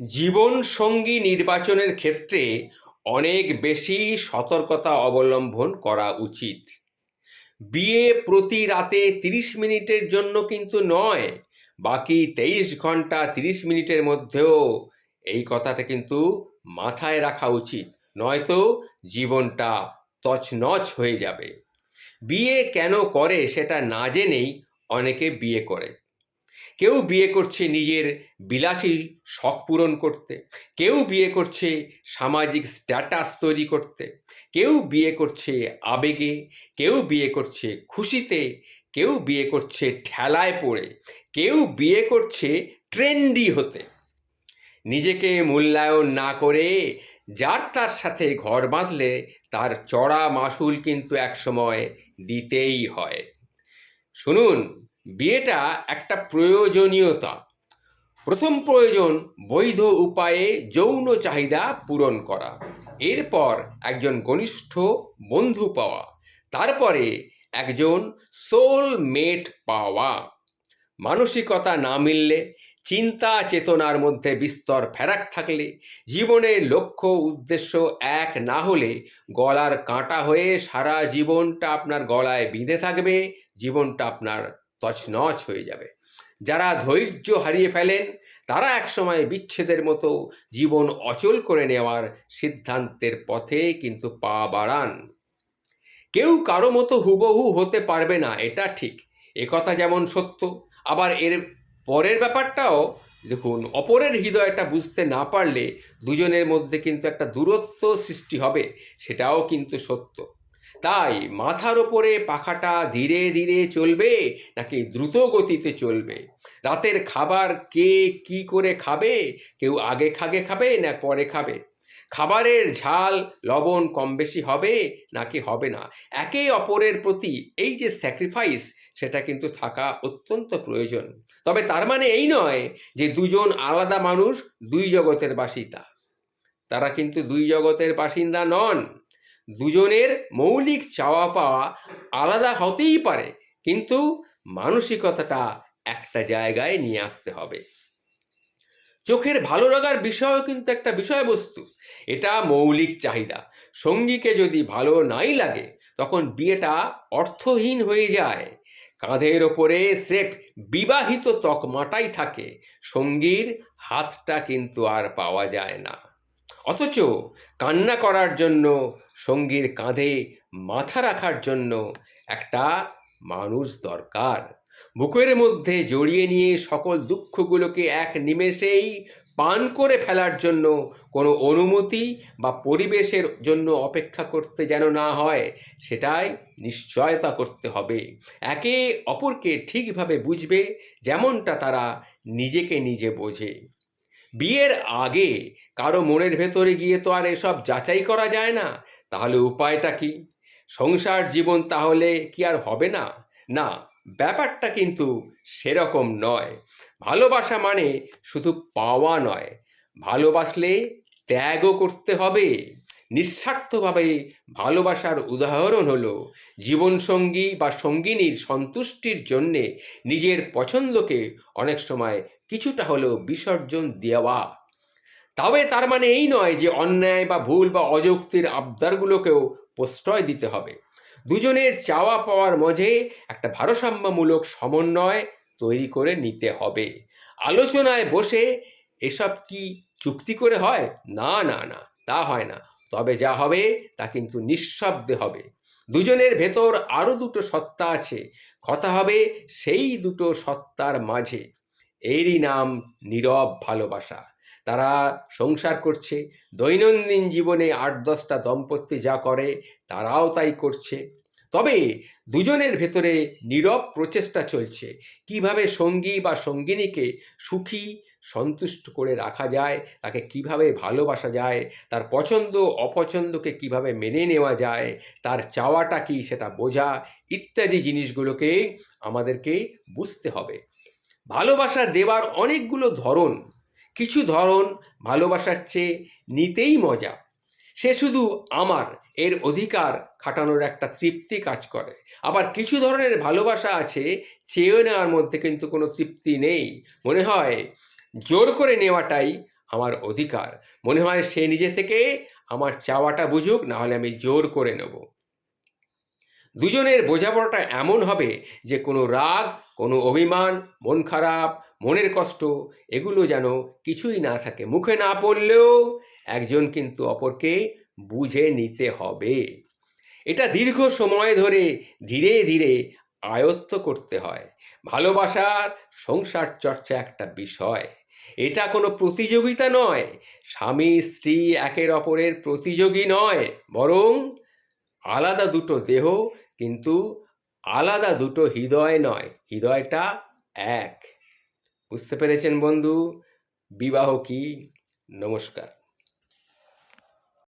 জীবনসঙ্গী নির্বাচনের ক্ষেত্রে অনেক বেশি সতর্কতা অবলম্বন করা উচিত। বিয়ে প্রতি রাতে তিরিশ মিনিটের জন্য কিন্তু নয়, বাকি তেইশ ঘণ্টা তিরিশ মিনিটের মধ্যেও এই কথাটা কিন্তু মাথায় রাখা উচিত, নয়তো জীবনটা তছনছ হয়ে যাবে। বিয়ে কেন করে সেটা না জেনেই অনেকে বিয়ে করে। কেউ বিয়ে করছে নিজের বিলাসী শখ পূরণ করতে, কেউ বিয়ে করছে সামাজিক স্ট্যাটাস তৈরি করতে, কেউ বিয়ে করছে আবেগে, কেউ বিয়ে করছে খুশিতে, কেউ বিয়ে করছে ঠেলায় পড়ে, কেউ বিয়ে করছে ট্রেন্ডি হতে। নিজেকে মূল্যায়ন না করে যার তার সাথে ঘর বাঁধলে তার চড়া মাসুল কিন্তু একসময় দিতেই হয়। শুনুন বিয়েটা একটা প্রয়োজনীয়তা। প্রথম প্রয়োজন বৈধ উপায়ে যৌন চাহিদা পূরণ করা। এরপর একজন ঘনিষ্ঠ বন্ধু পাওয়া। তারপরে একজন সোল মেট পাওয়া। মানসিকতা না মিললে, চিন্তা চেতনার মধ্যে বিস্তর ফেরাক থাকলে, জীবনের লক্ষ্য উদ্দেশ্য এক না হলে গলার কাঁটা হয়ে সারা জীবনটা আপনার গলায় বিঁধে থাকবে, জীবনটা আপনার তছনছ হয়ে যাবে। যারা ধৈর্য হারিয়ে ফেলেন, তারা একসময় বিচ্ছেদের মতো জীবন অচল করে নেওয়ার সিদ্ধান্তের পথে কিন্তু পা বাড়ান। কেউ কারও মতো হুবহু হতে পারবে না, এটা ঠিক। একথা যেমন সত্য, আবার এর পরের ব্যাপারটাও, দেখুন, অপরের হৃদয়টা বুঝতে না পারলে দুজনের মধ্যে কিন্তু একটা দূরত্ব সৃষ্টি হবে, সেটাও কিন্তু সত্য। তাই মাথার ওপরে পাখাটা ধীরে ধীরে চলবে নাকি দ্রুত গতিতে চলবে? রাতের খাবার কে কি করে খাবে? কেউ আগে খাগে খাবে না পরে খাবে? খাবারের ঝাল লবণ কম বেশি হবে নাকি হবে না? একে অপরের প্রতি এই যে স্যাক্রিফাইস সেটা কিন্তু থাকা অত্যন্ত প্রয়োজন। তবে তার মানে এই নয় যে দুজন আলাদা মানুষ দুই জগতের বাসিন্দা। তারা কিন্তু দুই জগতের বাসিন্দা নন। দুজনের মৌলিক চাওয়া পাওয়া আলাদা হতেই পারে, কিন্তু মানসিকতাটা একটা জায়গায় নিয়ে আসতে হবে। চোখের ভালো লাগার বিষয়ও কিন্তু একটা বিষয়বস্তু। এটা মৌলিক চাহিদা। সঙ্গীকে যদি ভালো নাই লাগে, তখন বিয়েটা অর্থহীন হয়ে যায়। কাঁধের ওপরে স্রেফ বিবাহিত তকমাটাই থাকে। সঙ্গীর হাতটা কিন্তু আর পাওয়া যায় না। অথচ কান্না করার জন্য, সঙ্গীর কাঁধে মাথা রাখার জন্য একটা মানুষ দরকার। বুকের মধ্যে জড়িয়ে নিয়ে সকল দুঃখগুলোকে এক নিমেষেই পান করে ফেলার জন্য কোনো অনুমতি বা পরিবেশের জন্য অপেক্ষা করতে যেন না হয়, সেটাই নিশ্চয়তা করতে হবে। একে অপরকে ঠিকভাবে বুঝবে, যেমনটা তারা নিজেকে নিজে বোঝে। বিয়ের আগে কারও মনের ভেতরে গিয়ে তো আর এসব যাচাই করা যায় না, তাহলে উপায়টা কি? সংসার জীবন তাহলে কি আর হবে না? না, ব্যাপারটা কিন্তু সেরকম নয়। ভালোবাসা মানে শুধু পাওয়া নয়, ভালোবাসলে ত্যাগও করতে হবে। নিঃস্বার্থভাবে ভালোবাসার উদাহরণ হল জীবনসঙ্গী বা সঙ্গিনীর সন্তুষ্টির জন্যে নিজের পছন্দকে অনেক সময় কিছুটা হলেও বিসর্জন দেওয়া। তবে তার মানে এই নয় যে অন্যায় বা ভুল বা অযৌক্তির আবদারগুলোকেও প্রশ্রয় দিতে হবে। দুজনের চাওয়া পাওয়ার মাঝে একটা ভারসাম্যমূলক সমন্বয় তৈরি করে নিতে হবে। আলোচনায় বসে এসব কি চুক্তি করে হয়? না না না, তা হয় না। তবে যা হবে তা কিন্তু নিঃশব্দে হবে। দুজনের ভেতর আরও দুটো সত্তা আছে। কথা হবে সেই দুটো সত্তার মাঝে। এরই নাম নীরব ভালোবাসা। তারা সংসার করছে। দৈনন্দিন জীবনে আট দশটা দম্পতি যা করে, তারাও তাই করছে। তবে দুজনের ভেতরে নীরব প্রচেষ্টা চলছে। কীভাবে সঙ্গী বা সঙ্গিনীকে সুখী, সন্তুষ্ট করে রাখা যায়, তাকে কীভাবে ভালোবাসা যায়, তার পছন্দ, অপছন্দকে কীভাবে মেনে নেওয়া যায়, তার চাওয়াটা কি সেটা বোঝা, ইত্যাদি জিনিসগুলোকে আমাদেরকে বুঝতে হবে। ভালোবাসা দেওয়ার অনেকগুলো ধরন। কিছু ধরন ভালোবাসার চেয়ে নিতেই মজা। সে শুধু আমার, এর অধিকার খাটানোর একটা তৃপ্তি কাজ করে। আবার কিছু ধরনের ভালোবাসা আছে চেয়ে নেওয়ার মধ্যে কিন্তু কোনো তৃপ্তি নেই। মনে হয় জোর করে নেওয়াটাই আমার অধিকার। মনে হয় সে নিজে থেকে আমার চাওয়াটা বুঝুক, নাহলে আমি জোর করে নেব। দুজনের বোঝাপড়াটা এমন হবে যে কোনো রাগ, কোনো অভিমান, মন খারাপ, মনের কষ্ট, এগুলো যেন কিছুই না থাকে। মুখে না পড়লেও একজন কিন্তু অপরকে বুঝে নিতে হবে। এটা দীর্ঘ সময় ধরে ধীরে ধীরে আয়ত্ত করতে হয়। ভালোবাসার সংসার চর্চা একটা বিষয়। এটা কোনো প্রতিযোগিতা নয়। স্বামী স্ত্রী একের অপরের প্রতিযোগী নয়, বরং আলাদা দুটো দেহ, কিন্তু আলাদা দুটো হৃদয় নয়। হৃদয়টা এক। বুঝতে পেরেছেন বন্ধু? বিবাহ কি? নমস্কার।